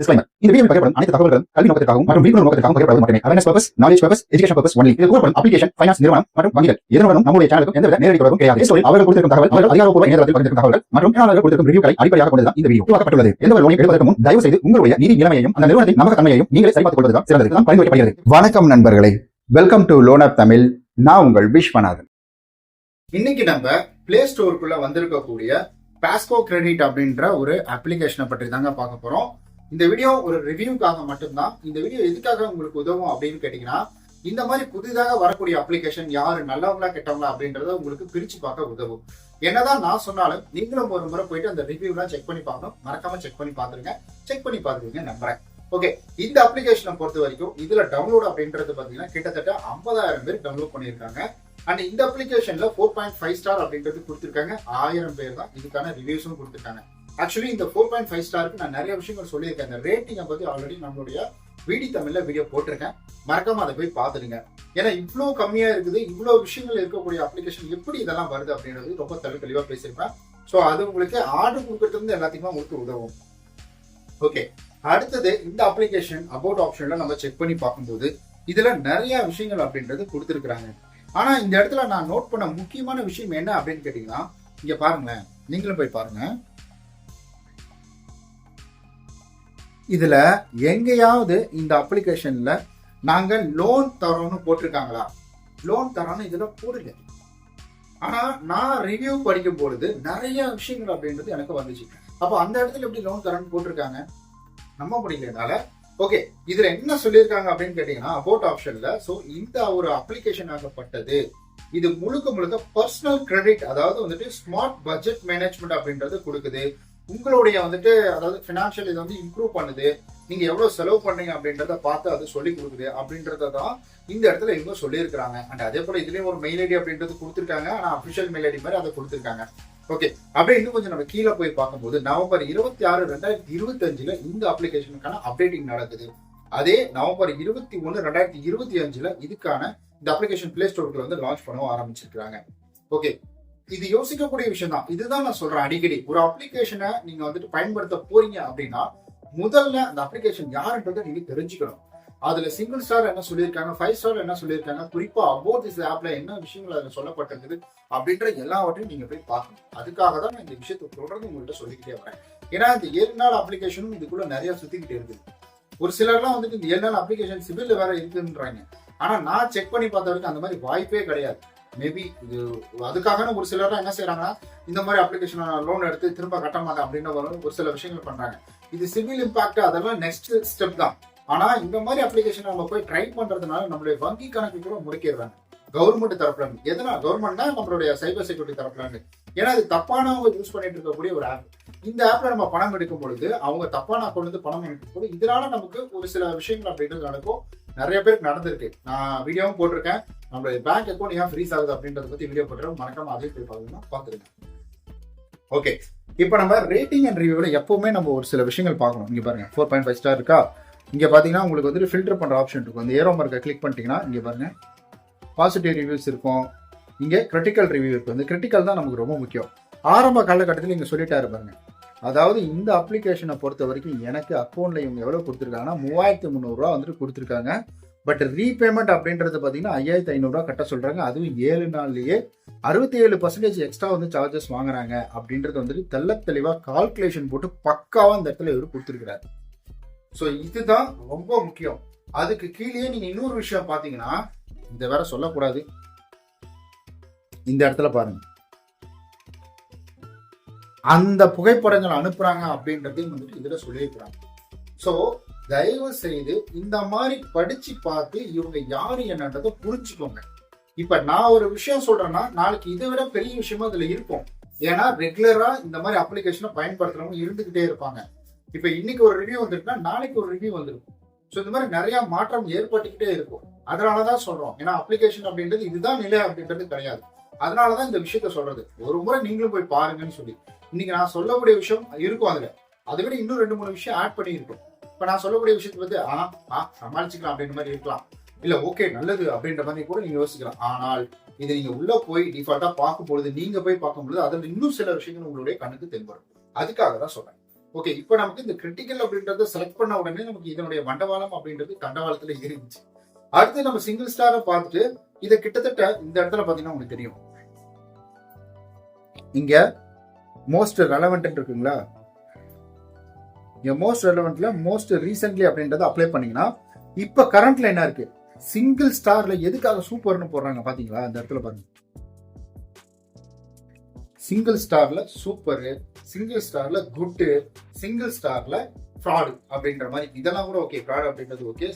Disclaimer. இந்த வீடியோவில் பகிரப்படும் அனைத்து தகவல்களும் கல்வி நோக்கத்திற்காகவும் மற்றும் விழிப்புணர்வு நோக்கத்திற்காகவும் பகிரப்படுவது மட்டுமே. Awareness purpose knowledge purpose education purpose only இது கூறப்படும் அப்ளிகேஷன் ஃபைனான்ஸ் நிறுவனம் மற்றும் வங்கிகள். இதனுடனும் நம்முடைய சேனலுக்கும் எந்தவித நேரடி தொடர்பும் கிடையாது. இந்த ஸ்டோரியில் அவர்கள் கொடுத்திருக்கும் தகவல் அவர்கள் அதிகாரப்பூர்வ இணையதளத்தில் பகிர்ந்திருக்கும் தகவல்கள் மற்றும் பயனாளர்கள் கொடுத்திருக்கும் ரிவ்யூகளை அடிப்படையாக கொண்டுதான் இந்த வீடியோ உருவாக்கப்பட்டுள்ளது. எந்த ஒரு லோனை எடுப்பதற்கு முன் தயவு செய்து உங்களுடைய நிதி நிலைமையையும் அந்த நிறுவனத்தின் நம்பகத்தன்மையையும் நீங்களே சரிபார்த்துக் கொள்வதுதான் சிறந்தது. தான் பரிந்துரைக்கப்படுகிறது. வணக்கம் நண்பர்களே. வெல்கம் டு லோனர் தமிழ் நான் உங்கள் விஸ்வநாதன். இன்னைக்கு நம்ம பிளே ஸ்டோருக்குள்ள வந்திருக்கக்கூடிய பாஸ்கோ கிரெடிட் அப்படின்ற ஒரு அப்ளிகேஷனை பற்றி தாங்க பார்க்க போறோம். இந்த வீடியோ ஒரு ரிவ்யூக்காக மட்டும்தான். இந்த வீடியோ எதுக்காக உங்களுக்கு உதவும் அப்படின்னு கேட்டீங்கன்னா இந்த மாதிரி புதிதாக வரக்கூடிய அப்ளிகேஷன் யாரு நல்லவங்களா கெட்டவங்களா அப்படின்றத உங்களுக்கு பிரிச்சு பார்க்க உதவும். என்னதான் நான் சொன்னாலும் நீங்களும் ஒரு முறை போயிட்டு அந்த ரிவ்யூலாம் செக் பண்ணி பார்க்கணும். மறக்காம செக் பண்ணி பார்த்துருங்க. செக் பண்ணி பார்த்துருங்க நம்புறேன். ஓகே இந்த அப்ளிகேஷனை பொறுத்த வரைக்கும் இதுல டவுன்லோட் அப்படின்றது பாத்தீங்கன்னா கிட்டத்தட்ட ஐம்பதாயிரம் பேர் டவுன்லோட் பண்ணியிருக்காங்க. அண்ட் இந்த அப்ளிகேஷன்ல ஃபோர் பாயிண்ட் ஃபைவ் ஸ்டார் அப்படின்றது கொடுத்துருக்காங்க. ஆயிரம் பேர் தான் இதுக்கான ரிவ்யூஸும் கொடுத்துருக்காங்க. ஆக்சுவலி இந்த ஃபோர் பாயிண்ட் ஃபைவ் ஸ்டாருக்கு நான் நிறைய விஷயங்கள் சொல்லியிருக்கேன். இந்த ரேட்டிங்கை பற்றி ஆல்ரெடி நம்மளுடைய விடி தமிழில் வீடியோ போட்டிருக்கேன். மறக்காம அதை போய் பார்த்துடுங்க. ஏன்னா இவ்வளோ கம்மியாக இருக்குது. இவ்வளோ விஷயங்கள் இருக்கக்கூடிய அப்ளிகேஷன் எப்படி இதெல்லாம் வருது அப்படின்றது ரொம்ப தெளி பேசியிருப்பேன். ஸோ அது உங்களுக்கு ஆர்டர் கொடுக்கறது இருந்து எல்லாத்துக்குமே உங்களுக்கு உதவும். ஓகே அடுத்தது இந்த அப்ளிகேஷன் அபவுட் ஆப்ஷன்ல நம்ம செக் பண்ணி பார்க்கும்போது இதுல நிறைய விஷயங்கள் அப்படின்றது கொடுத்துருக்குறாங்க. ஆனா இந்த இடத்துல நான் நோட் பண்ண முக்கியமான விஷயம் என்ன அப்படின்னு கேட்டீங்கன்னா இங்க பாருங்களேன். நீங்களும் போய் பாருங்க. இதில் எங்கேயாவது இந்த அப்ளிகேஷன்ல நாங்கள் லோன் தரோம்னு போட்டிருக்காங்களா? லோன் தரோம்னு இதில் போடல. ஆனால் நான் ரிவ்யூ படிக்கும் பொழுது நிறைய விஷயங்கள் அப்படின்றது எனக்கு வந்துச்சு. அப்போ அந்த இடத்துல எப்படி லோன் தரோன்னு போட்டிருக்காங்க? நம்ப முடியலனால ஓகே இதுல என்ன சொல்லியிருக்காங்க அப்படின்னு கேட்டீங்கன்னா அபோட் ஆப்ஷன்ல ஸோ இந்த ஒரு அப்ளிகேஷன் ஆகப்பட்டது. இது முழுக்க முழுக்க பர்சனல் கிரெடிட் அதாவது வந்துட்டு ஸ்மார்ட் பட்ஜெட் மேனேஜ்மெண்ட் அப்படின்றது கொடுக்குது. உங்களுடைய வந்துட்டு அதாவது ஃபினான்ஷியல் இதை வந்து இம்ப்ரூவ் பண்ணுது. நீங்க எவ்வளவு செலவு பண்றீங்க அப்படின்றத பார்த்து அது சொல்லி கொடுக்குது. அப்படின்றத தான் இந்த இடத்துல இவங்க சொல்லியிருக்கிறாங்க. அண்ட் அதே போல இதுலயும் ஒரு மெயில் ஐடி அப்படின்றது கொடுத்துருக்காங்க. ஆனா அபிஷியல் மெயில் ஐடி மாதிரி அதை கொடுத்துருக்காங்க. ஓகே அப்படியே இன்னும் கொஞ்சம் நம்ம கீழே போய் பார்க்கும்போது நவம்பர் இருபத்தி ஆறு ரெண்டாயிரத்தி இருபத்தி இந்த அப்ளிகேஷனுக்கான அப்டேட்டிங் நடக்குது. அதே நவம்பர் இருபத்தி ஒன்று ரெண்டாயிரத்தி இருபத்தி அஞ்சுல இதுக்கான இந்த அப்ளிகேஷன் பிளே ஸ்டோருக்குள்ள வந்து லான்ச் பண்ண ஆரம்பிச்சிருக்காங்க ஓகே இது யோசிக்கக்கூடிய விஷயம் தான் இதுதான் நான் சொல்றேன் அடிக்கடி. ஒரு அப்ளிகேஷனை நீங்க வந்துட்டு பயன்படுத்த போறீங்க அப்படின்னா முதல்ல அந்த அப்ளிகேஷன் யாருன்றதை நீங்க தெரிஞ்சுக்கணும். அதுல சிங்கிள் ஸ்டார் என்ன சொல்லியிருக்காங்க ஃபைவ் ஸ்டார் என்ன சொல்லியிருக்காங்க குறிப்பா அபோட் திஸ் ஆப்ல என்ன விஷயங்கள் அதுல சொல்லப்பட்டிருக்குது அப்படின்ற எல்லாவற்றையும் நீங்க போய் பார்க்கணும். அதுக்காக தான் நான் இந்த விஷயத்தை தொடர்ந்து உங்கள்கிட்ட சொல்லிக்கிட்டே வரேன். ஏன்னா இந்த ஏழு நாள் அப்ளிகேஷனும் இதுக்குள்ள நிறைய சுத்திக்கிட்டு இருக்குது. ஒரு சிலர்லாம் வந்துட்டு இந்த ஏழு நாள் அப்ளிகேஷன் சிவில் வேற இருக்குன்றாங்க. ஆனா நான் செக் பண்ணி பார்த்த வரைக்கும் அந்த மாதிரி வாய்ப்பே கிடையாது. மேபி இது அதுக்காக ஒரு சிலர் என்ன செய்யறாங்கன்னா இந்த மாதிரி அப்ளிகேஷன் லோன் எடுத்து திரும்ப கட்ட மாட்டேன் அப்படின்னு வரும் ஒரு சில விஷயங்கள் பண்றாங்க. இது சிவில் இம்பாக்ட் அதெல்லாம் நெக்ஸ்ட் ஸ்டெப் தான். ஆனா இந்த மாதிரி அப்ளிகேஷன் நம்ம போய் ட்ரை பண்றதுனால நம்மளுடைய வங்கி கணக்கு கூட முடிக்கிறாங்க கவர்மெண்ட் தரப்புல எதனா கவர்மெண்ட்னா நம்மளுடைய சைபர் செக்யூரிட்டி தரப்புல ஏன்னா அது தப்பானவங்க யூஸ் பண்ணிட்டு இருக்கக்கூடிய ஒரு ஆப் இந்த ஆப்ல நம்ம பணம் எடுக்கும் பொழுது அவங்க தப்பான அக்கௌண்ட் வந்து பணம் எடுக்கும் போது இதனால நமக்கு ஒரு சில விஷயங்கள் அப்படின்றது நடக்கும். நிறைய பேருக்கு நடந்திருக்கு. நான் வீடியோவும் போட்டிருக்கேன். நம்மளுடைய பேங்க் அக்கௌண்ட் ஏன் ஃப்ரீஸ் ஆகுது அப்படின்றத பத்தி வீடியோ போட்டுறோம் மறக்காம அதே போய் பாருங்கன்னா பாத்துருங்க ஓகே இப்போ நம்ம ரேட்டிங் அண்ட் ரிவ்யூவில் எப்பவுமே நம்ம ஒரு சில விஷயங்கள் பார்க்கணும். இங்கே பாருங்க. ஃபோர் பாயிண்ட் ஃபைவ் ஸ்டார் இருக்கா? இங்கே பார்த்தீங்கன்னா உங்களுக்கு வந்துட்டு ஃபில்டர் பண்ணுற ஆப்ஷன் இருக்கும். அந்த ஏரோ மார்க்கை கிளிக் பண்ணிட்டீங்கன்னா இங்கே பாருங்க. பாசிட்டிவ் ரிவ்யூஸ் இருக்கும். இங்கே கிரிட்டிக்கல் ரிவ்யூ இருக்கும். இந்த கிரிட்டிக்கல் தான் நமக்கு ரொம்ப முக்கியம். ஆரம்ப காலகட்டத்தில் இங்கே சொல்லிட்டாரு பாருங்க. அதாவது இந்த அப்ளிகேஷனை பொறுத்த வரைக்கும் எனக்கு அக்கௌண்ட்ல இவங்க எவ்வளோ கொடுத்துருக்காங்கன்னா மூவாயிரத்தி முந்நூறுரூவா வந்துட்டு கொடுத்துருக்காங்க. பட் ரீபேமெண்ட் அப்படின்றது பார்த்தீங்கன்னா ஐயாயிரத்தி ஐநூறுரூவா கட்ட சொல்கிறாங்க அதுவும் ஏழு நாள்லேயே அறுபத்தி ஏழு பர்சன்டேஜ் எக்ஸ்ட்ரா வந்து சார்ஜஸ் வாங்குறாங்க அப்படின்றது வந்துட்டு தெல்ல தெளிவாக கால்குலேஷன் போட்டு பக்காவாக அந்த இடத்துல இவர் கொடுத்துருக்கிறார். ஸோ இதுதான் ரொம்ப முக்கியம். அதுக்கு கீழே நீங்கள் இன்னொரு விஷயம் பார்த்தீங்கன்னா இந்த வேற சொல்லக்கூடாது. இந்த இடத்துல பாருங்க. அந்த புகைப்படங்கள் அனுப்புறாங்க அப்படின்றதையும் வந்துட்டு இதில் சொல்லியிருக்கிறாங்க. ஸோ தயவு செய்து இந்த மாதிரி படிச்சு பார்த்து இவங்க யாரு என்னன்றதை புரிஞ்சுக்கோங்க. இப்ப நான் ஒரு விஷயம் சொல்றேன்னா நாளைக்கு இதை விட பெரிய விஷயமா இதுல இருக்கும். ஏன்னா ரெகுலரா இந்த மாதிரி அப்ளிகேஷனை பயன்படுத்துறவங்க இருந்துகிட்டே இருப்பாங்க. இப்ப இன்னைக்கு ஒரு ரிவ்யூ வந்திருக்குன்னா நாளைக்கு ஒரு ரிவ்யூ வந்திருக்கும் ஸோ இந்த மாதிரி நிறைய மாற்றம் ஏற்பட்டுக்கிட்டே இருக்கும். அதனாலதான் சொல்றோம். ஏன்னா அப்ளிகேஷன் அப்படின்றது இதுதான் நிலை அப்படின்றது கிடையாது. அதனாலதான் இந்த விஷயத்த சொல்றது. ஒரு முறை நீங்களும் போய் பாருங்கன்னு சொல்லி. இன்னைக்கு நான் சொல்லக்கூடிய விஷயம் இருக்கும் அதுல. அதை விட இன்னும் ரெண்டு மூணு விஷயம் ஆட் பண்ணி இருக்கும் இப்ப நான் சொல்லக்கூடிய விஷயத்தை வந்து ஆ ஆ சமாளிச்சுக்கலாம் அப்படின்ற மாதிரி இருக்கலாம். இல்ல ஓகே நல்லது அப்படின்ற மாதிரி கூட நீங்க யோசிக்கலாம். ஆனால் இது நீங்க உள்ள போய் டிஃபால்ட்டா பார்க்கும் பொழுது நீங்க போய் பார்க்கும் பொழுது அதுல இன்னும் சில விஷயங்கள் உங்களுடைய கண்ணுக்கு தென்படும். அதுக்காக தான் சொல்றேன். ஓகே இப்போ நமக்கு இந்த கிரிட்டிக்கல் அப்படின்றத செலக்ட் பண்ண உடனே நமக்கு இதனுடைய மண்டவாளம் அப்படின்றது தண்டவாளத்துல இருந்துச்சு அடுத்து நம்ம சிங்கிள் ஸ்டாரை பார்த்துட்டு இதை கிட்டத்தட்ட இந்த இடத்துல பாத்தீங்கன்னா உங்களுக்கு தெரியும். இங்க மோஸ்ட் ரெலவெண்ட் இருக்குங்களா? மோஸ்ட் ரெலவெண்ட்ல மோஸ்ட் ரீசென்ட்லி அப்படின்றத அப்ளை பண்ணீங்கன்னா இப்போ கரண்ட்ல என்ன இருக்கு? சிங்கிள் ஸ்டார்ல எதுக்காக சூப்பர்னு போடுறாங்க பாத்தீங்களா? அந்த இடத்துல பாருங்க. சிங்கிள் ஸ்டார்ல சூப்பரு சிங்கிள் ஸ்டார்ல குட்டு சிங்கிள் ஸ்டார்ல ஃப்ராடு அப்படின்ற மாதிரி. இதெல்லாம் கூட ஓகே ஃப்ராடு அப்படின்றது ஓகே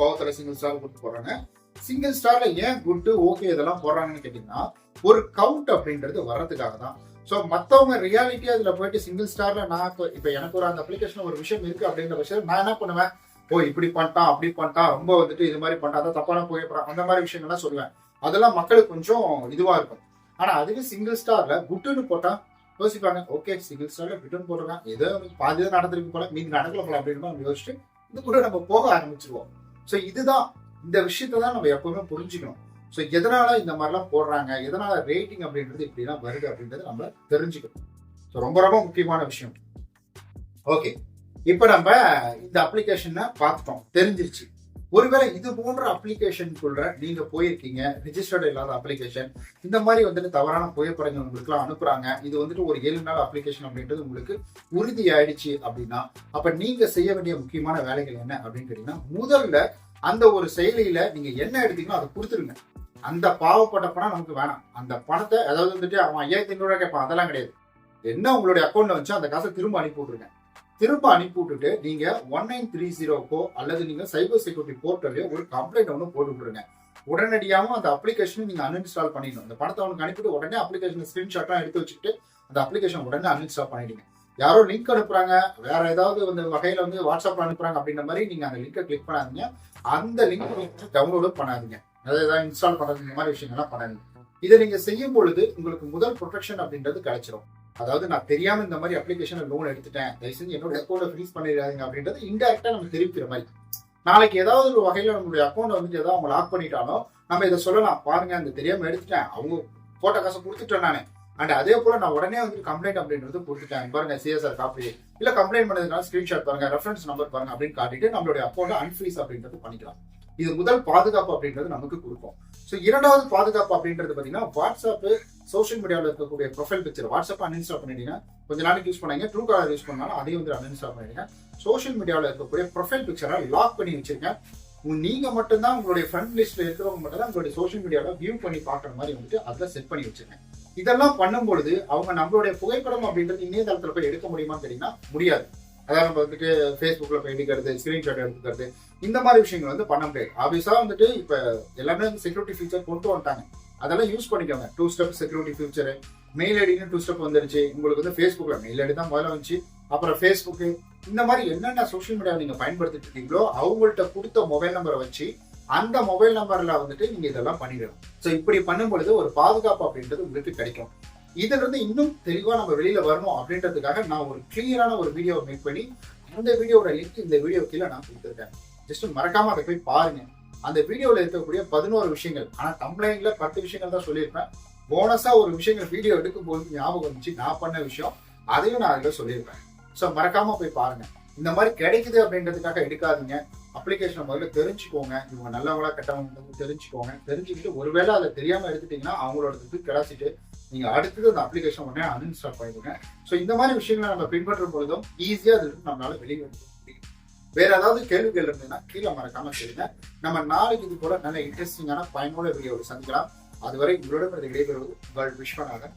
கோவத்துல சிங்கிள் ஸ்டார் கொடுத்து போடுறாங்க. சிங்கிள் ஸ்டார்ல ஏன் குட்டு ஓகே இதெல்லாம் போடுறாங்கன்னு கேட்டீங்கன்னா ஒரு கவுண்ட் அப்படின்றது வர்றதுக்காக தான் ஸோ மற்றவங்க ரியாலிட்டியாக அதில் போயிட்டு சிங்கிள் ஸ்டார்ல நான் இப்போ எனக்கு ஒரு அந்த அப்ளிகேஷன் ஒரு விஷயம் இருக்கு அப்படின்ற விஷயம் நான் என்ன பண்ணுவேன்? ஓ இப்படி பண்ணிட்டான் அப்படி பண்ணிட்டான் ரொம்ப வந்துட்டு இது மாதிரி பண்ணிட்டான் அதான் தப்பான புகைப்படம் அந்த மாதிரி விஷயங்கள்லாம் சொல்லுவேன். அதெல்லாம் மக்களுக்கு கொஞ்சம் இதுவா இருக்கும். ஆனா அதுவே சிங்கிள் ஸ்டார்ல குட்டுன்னு போட்டா யோசிப்பாங்க ஓகே சிங்கிள் ஸ்டார்ல குட்டுன்னு போடுறான் ஏதோ பாதி தான் நடந்திருக்கு போல மீதி நடக்கல போல அப்படின்னு நம்ம யோசிச்சுட்டு இது கூட நம்ம போக ஆரம்பிச்சிருவோம். ஸோ இதுதான் இந்த விஷயத்தை தான் நம்ம எப்பவுமே புரிஞ்சுக்கணும். ஸோ எதனால இந்த மாதிரிலாம் போடுறாங்க? எதனால ரேட்டிங் அப்படின்றது இப்படிலாம் வருது அப்படின்றது நம்ம தெரிஞ்சுக்கணும். ஸோ ரொம்ப ரொம்ப முக்கியமான விஷயம். ஓகே இப்போ நம்ம இந்த அப்ளிகேஷனை பார்த்துட்டோம். தெரிஞ்சிருச்சு. ஒருவேளை இது போன்ற அப்ளிகேஷனுக்குள்ள நீங்க போயிருக்கீங்க ரிஜிஸ்டர்டு இல்லாத அப்ளிகேஷன் இந்த மாதிரி வந்துட்டு தவறான புகைப்படங்கள் உங்களுக்குலாம் அனுப்புறாங்க. இது வந்துட்டு ஒரு ஏழு நாள் அப்ளிகேஷன் அப்படின்றது உங்களுக்கு உறுதி ஆயிடுச்சு அப்படின்னா அப்ப நீங்க செய்ய வேண்டிய முக்கியமான வேலைகள் என்ன அப்படின்னு கேட்டீங்கன்னா முதல்ல அந்த ஒரு செயலியில நீங்க என்ன எடுத்தீங்களோ அதை கொடுத்துருங்க. அந்த பாவப்பட்ட பணம் நமக்கு வேணாம். அந்த பணத்தை அதாவது வந்துட்டு அவன் ஐயாயிரத்தி ஐநூறுவா கேட்பான் அதெல்லாம் கிடையாது. என்ன உங்களுடைய அக்கௌண்ட்ல வச்சு அந்த காசை திரும்ப அனுப்பி விட்டுருங்க. திரும்ப அனுப்பி விட்டுட்டு நீங்க ஒன் நைன் த்ரீ ஜீரோக்கோ அல்லது நீங்க சைபர் செக்யூரிட்டி போர்ட்டல்லையோ ஒரு கம்ப்ளைண்ட் ஒன்று போட்டு விட்டுருங்க. உடனடியாகவும் அந்த அப்ளிகேஷனை நீங்க அன்இன்ஸ்டால் பண்ணிடணும். அந்த பணத்தை அவனுக்கு அனுப்பிட்டு உடனே அப்ளிகேஷன் ஸ்கிரீன்ஷாட்லாம் எடுத்து வச்சுட்டு அந்த அப்ளிகேஷன் உடனே அன்இன்ஸ்டால் பண்ணிடுங்க. யாரோ லிங்க் அனுப்புறாங்க வேற ஏதாவது வந்து வகையில வந்து வாட்ஸ்அப்ல அனுப்புறாங்க அப்படின்ற மாதிரி நீங்க அந்த லிங்கை கிளிக் பண்ணாதீங்க. அந்த லிங்க் டவுன்லோடும் பண்ணாதீங்க. அதாவது ஏதாவது இன்ஸ்டால் பண்றது இந்த மாதிரி விஷயங்கள்லாம் பண்ணாதீங்க. இதை நீங்க செய்யும் பொழுது உங்களுக்கு முதல் ப்ரொடெக்ஷன் அப்படின்றது கிடைச்சிடும் அதாவது நான் தெரியாம இந்த மாதிரி அப்ளிகேஷன் லோன் எடுத்துட்டேன். தயவு செஞ்சு என்னோட அக்கௌண்ட்டை ஃப்ரீஸ் பண்ணிடாதீங்க அப்படின்றது இன்டெரக்டா நம்ம தெரிவிக்கிற மாதிரி. நாளைக்கு ஏதாவது ஒரு வகையில நம்மளுடைய அக்கௌண்ட் வந்துட்டு ஏதாவது அவங்க லாக் பண்ணிட்டாலும் நம்ம இதை சொல்லலாம். பாருங்க அந்த தெரியாம எடுத்துட்டேன். அவங்க போட்ட காசை கொடுத்துட்டேன் நானே. அண்ட் அதே போல நான் உடனே வந்து கம்ப்ளைண்ட் அப்படின்றது போட்டுட்டேன். பாருங்க சிஎஸ்ஆர் காப்பி இல்ல கம்ப்ளைண்ட் பண்ணதுனால ஸ்கிரீன்ஷாட் பாருங்க ரெஃபரன்ஸ் நம்பர் பாருங்க அப்படின்னு காட்டிட்டு நம்மளுடைய அக்கௌண்ட் அன்ஃப்ரீஸ் அப்படின்றது பண்ணிக்கலாம். இது முதல் பாதுகாப்பு அப்படின்றது நமக்கு கொடுக்கும். ஸோ இரண்டாவது பாதுகாப்பு அப்படின்றது பார்த்தீங்கன்னா வாட்ஸ்அப் சோஷியல் மீடியாவில் இருக்கக்கூடிய ப்ரொஃபைல் பிக்சர் வாட்ஸ்அப் அன்இன்ஸ்டால் பண்ணிட்டீங்க. கொஞ்ச நாளைக்கு யூஸ் பண்ணாங்க ட்ரூ காலர் யூஸ் பண்ணாலும் அதையும் வந்து அன்இன்ஸ்டால் பண்ணிடுங்க. சோஷியல் மீடியாவில் இருக்கக்கூடிய ப்ரொஃபைல் பிக்சரை லாக் பண்ணி வச்சிருங்க. நீங்க மட்டும்தான் உங்களுடைய ஃப்ரெண்ட் லிஸ்ட்ல இருக்கிறவங்க மட்டும் தான் உங்களுடைய சோஷியல் மீடியாவில் வியூ பண்ணி பார்க்குற மாதிரி வந்துட்டு அதில் செட் பண்ணி வச்சிருங்க. இதெல்லாம் பண்ணும்பொழுது அவங்க நம்மளுடைய புகைப்படம் அப்படின்றது இணையதளத்துல போய் எடுக்க முடியுமான்னு கேட்டீங்கன்னா முடியாது. அதாவது நம்ம வந்துட்டு ஃபேஸ்புக்கில் போய் எடுக்கிறது ஸ்க்ரீன்ஷாட் எடுக்கிறது இந்த மாதிரி விஷயங்கள் வந்து பண்ண முடியாது. ஆப்வியஸாக வந்துட்டு இப்போ எல்லாமே வந்து செக்யூரிட்டி ஃபீச்சர் கொண்டு வந்துட்டாங்க. அதெல்லாம் யூஸ் பண்ணிக்கோங்க. Two step security future mail ஐடின்னு two step வந்துருச்சு. உங்களுக்கு வந்து ஃபேஸ்புக்கில் மெயில் ஐடி தான் முதல்ல வந்துச்சு. அப்புறம் ஃபேஸ்புக்கு இந்த மாதிரி என்னென்ன சோஷியல் மீடியா நீங்கள் பயன்படுத்திட்டு இருக்கீங்களோ அவங்கள்ட்ட கொடுத்த மொபைல் நம்பரை வச்சு அந்த மொபைல் நம்பர்ல வந்துட்டு நீங்க இதெல்லாம் பண்ணிடணும். ஸோ இப்படி பண்ணும் பொழுது ஒரு பாதுகாப்பு அப்படின்றது உங்களுக்கு கிடைக்கும். இதுல இருந்து இன்னும் தெளிவா நம்ம வெளியில வரணும் அப்படின்றதுக்காக நான் ஒரு கிளியரான ஒரு வீடியோ மேக் பண்ணி அந்த வீடியோட லிங்க் இந்த வீடியோ கீழே நான் கொடுத்துருக்கேன். ஜஸ்ட் மறக்காம அதை போய் பாருங்க. அந்த வீடியோவில் இருக்கக்கூடிய பதினோரு விஷயங்கள் ஆனால் கம்ப்ளைண்ட்ல பத்து விஷயங்கள் தான் சொல்லியிருப்பேன். போனஸா ஒரு விஷயங்கள் வீடியோ எடுக்கும் போது ஞாபகம் வந்துச்சு நான் பண்ண விஷயம் அதையும் நான் அதில் சொல்லியிருப்பேன். ஸோ மறக்காம போய் பாருங்க. இந்த மாதிரி கிடைக்குது அப்படின்றதுக்காக எடுக்காதீங்க. அப்ளிகேஷனை முதல்ல தெரிஞ்சுக்கோங்க. இவங்க நல்லவங்களா கெட்டவங்க தெரிஞ்சுக்கோங்க. தெரிஞ்சுக்கிட்டு ஒருவேளை அதை தெரியாம எடுத்துட்டீங்கன்னா அவங்களோட இது கிடாச்சிட்டு நீங்க அடுத்தது அந்த அப்ளிகேஷன் உடனே அன்இன்ஸ்டால் பண்ணிடுங்க. ஸோ இந்த மாதிரி விஷயங்களை நம்ம பின்பற்றும் பொழுதும் ஈஸியா அது நம்மளால வெளியே முடியும். வேற ஏதாவது கேள்விகள் இருந்ததுன்னா கீழே மறக்காம கேளுங்க. நம்ம நாளைக்கு இது போல நல்ல இன்ட்ரெஸ்டிங்கான பயனுள்ள வீடியோவை சந்திக்கலாம். அதுவரை உங்களிடம் இருந்து விடைபெறுவது உங்கள் விஸ்வநாதன்.